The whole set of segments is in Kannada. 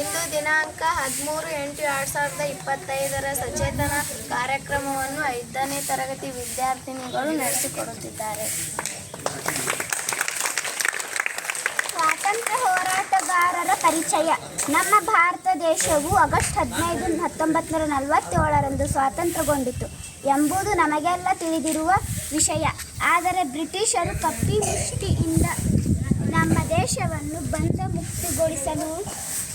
ಇಂದು ದಿನಾಂಕ ಹದಿಮೂರು ಎಂಟು ಎರಡು ಸಾವಿರದ ಇಪ್ಪತ್ತೈದರ ಸಚೇತನ ಕಾರ್ಯಕ್ರಮವನ್ನು ಐದನೇ ತರಗತಿ ವಿದ್ಯಾರ್ಥಿನಿಗಳು ನಡೆಸಿಕೊಡುತ್ತಿದ್ದಾರೆ. ಸ್ವಾತಂತ್ರ್ಯ ಹೋರಾಟಗಾರರ ಪರಿಚಯ. ನಮ್ಮ ಭಾರತ ದೇಶವು ಆಗಸ್ಟ್ ಹದಿನೈದು ಹತ್ತೊಂಬತ್ತು ನೂರ ನಲವತ್ತೇಳರಂದು ಸ್ವಾತಂತ್ರ್ಯಗೊಂಡಿತು ಎಂಬುದು ನಮಗೆಲ್ಲ ತಿಳಿದಿರುವ ವಿಷಯ. ಆದರೆ ಬ್ರಿಟಿಷರು ಕಪ್ಪಿ ಮುಷ್ಟಿಯಿಂದ ನಮ್ಮ ದೇಶವನ್ನು ಬಂಧ ಮುಕ್ತಿಗೊಳಿಸಲು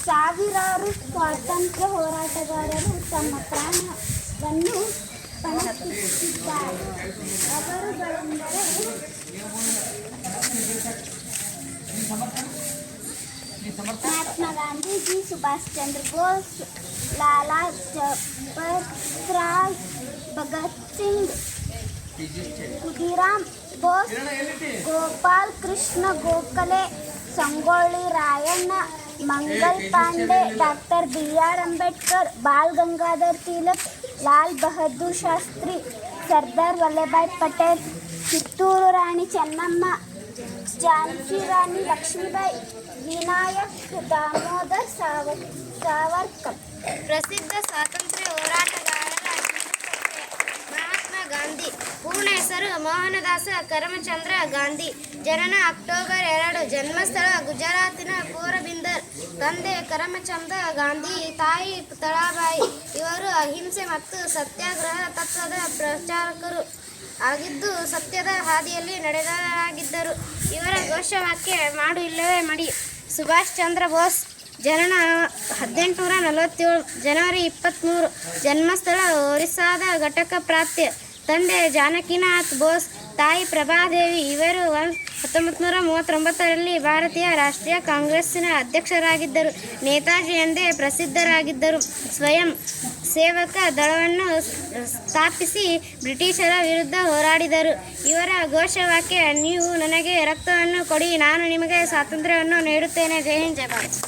ಸಾವಿರಾರು ಸ್ವಾತಂತ್ರ್ಯ ಹೋರಾಟಗಾರರು ತಮ್ಮ ಪ್ರಾಣವನ್ನು ಪಣಕ್ಕಿಟ್ಟಿದ್ದಾರೆ ಅವರುಗಳೆಂದರೆ Mahatma Gandhiji Subhash Chandra Bose Lala ಜಬರ್ರಾಯ್ Bhagat Singh Khudiram Bose Gopal Krishna Gokhale Sangolli Rayanna Mangal Pandey doctor B R Ambedkar Bal Gangadhar Tilak Lal Bahadur Shastri Sardar Vallabhbhai Patel Kittur Rani Chennamma Jhansi Rani Lakshmibai Vinayak Damodar Savarkar ಪ್ರಸಿದ್ಧ ಸಾಕ ಪೂರ್ಣ ಹೆಸರು, ಮೋಹನದಾಸ, ಕರಮಚಂದ್ರ, ಗಾಂಧಿ. ಜನನ ಅಕ್ಟೋಬರ್ ಎರಡು, ಜನ್ಮಸ್ಥಳ ಗುಜರಾತಿನ ಪೋರಬಿಂದರ್. ತಂದೆ ಕರಮಚಂದ್ರ ಗಾಂಧಿ, ತಾಯಿ ತಳಾಬಾಯಿ. ಇವರು ಅಹಿಂಸೆ ಮತ್ತು ಸತ್ಯಾಗ್ರಹ ತತ್ವದ ಪ್ರಚಾರಕರು ಆಗಿದ್ದು, ಸತ್ಯದ ಹಾದಿಯಲ್ಲಿ ನಡೆದರಾಗಿದ್ದರು ಇವರ ಘೋಷವಾಕ್ಯ, ಮಾಡು ಇಲ್ಲವೇ ಮಡಿ ಸುಭಾಷ್ ಚಂದ್ರ ಬೋಸ್, ಜನನ ಹದಿನೆಂಟುನೂರ ನಲವತ್ತೇಳು, ಜನವರಿ ಇಪ್ಪತ್ತ್ಮೂರು ಜನ್ಮಸ್ಥಳ ಒರಿಸ್ಸಾದ ಘಟಕ ಪ್ರಾಂತ್ಯ. ತಂದೆ ಜಾನಕಿನಾಥ್ ಬೋಸ್, ತಾಯಿ ಪ್ರಭಾದೇವಿ ಇವರು ಒಂದು ಹತ್ತೊಂಬತ್ತು ನೂರ ಮೂವತ್ತೊಂಬತ್ತರಲ್ಲಿ ಭಾರತೀಯ ರಾಷ್ಟ್ರೀಯ ಕಾಂಗ್ರೆಸ್ಸಿನ ಅಧ್ಯಕ್ಷರಾಗಿದ್ದರು. ನೇತಾಜಿ ಎಂದೇ ಪ್ರಸಿದ್ಧರಾಗಿದ್ದರು. ಸ್ವಯಂ ಸೇವಕ ದಳವನ್ನು ಸ್ಥಾಪಿಸಿ ಬ್ರಿಟಿಷರ ವಿರುದ್ಧ ಹೋರಾಡಿದರು. ಇವರ ಘೋಷವಾಕ್ಯ, ನೀವು ನನಗೆ ರಕ್ತವನ್ನು ಕೊಡಿ, ನಾನು ನಿಮಗೆ ಸ್ವಾತಂತ್ರ್ಯವನ್ನು ನೀಡುತ್ತೇನೆ. ಜೈ ಹಿಂದ್, ಜೈ ಭಾರತ್.